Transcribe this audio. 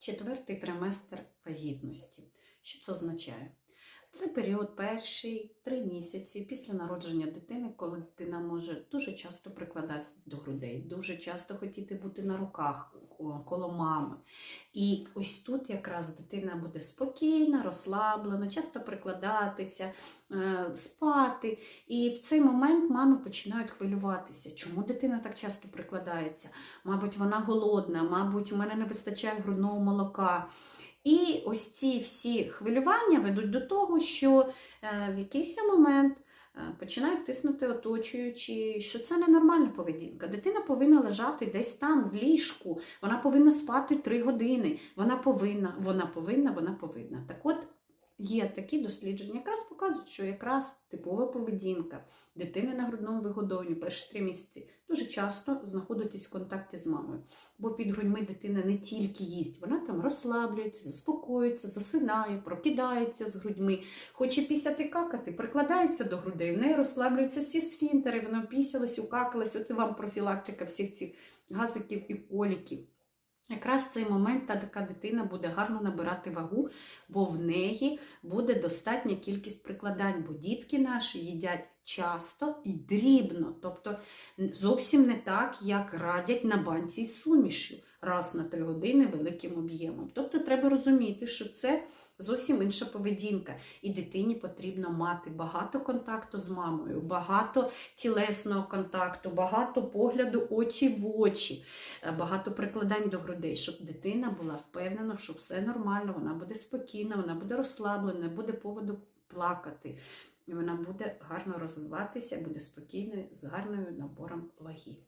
Четвертий триместр вагітності. Що це означає? Це період перший три місяці після народження дитини, коли дитина може дуже часто прикладатися до грудей, дуже часто хотіти бути на руках коло мами. І ось тут якраз дитина буде спокійна, розслаблена, часто прикладатися, е, спати. І в цей момент мами починають хвилюватися, чому дитина так часто прикладається. Мабуть, вона голодна, мабуть, у мене не вистачає грудного молока. І ось ці всі хвилювання ведуть до того, що е, в якийсь момент починають тиснути оточуючі, що це ненормальна поведінка. Дитина повинна лежати десь там, в ліжку, вона повинна спати 3 години, вона повинна, вона повинна, вона повинна. Так от є такі дослідження, якраз показують, що якраз типова поведінка дитини на грудному вигодовуванні перші три місяці дуже часто знаходитесь в контакті з мамою. Бо під грудьми дитина не тільки їсть, вона там розслаблюється, заспокоюється, засинає, прокидається з грудьми, хоче пісяти какати, прикладається до грудей, в неї розслаблюються всі сфінтери, вона пісялась, укакалась, от вам профілактика всіх цих газиків і коліків. Якраз в цей момент та така дитина буде гарно набирати вагу, бо в неї буде достатня кількість прикладань, бо дітки наші їдять часто і дрібно, тобто зовсім не так, як радять на банці з сумішю раз на три години великим об'ємом. Тобто треба розуміти, що це зовсім інша поведінка, і дитині потрібно мати багато контакту з мамою, багато тілесного контакту, багато погляду очі в очі, е, багато прикладань до грудей, щоб дитина була впевнена, що все нормально, вона буде спокійна, вона буде розслаблена, буде поводу плакати. І вона буде гарно розвиватися, буде спокійною з гарною набором ваги.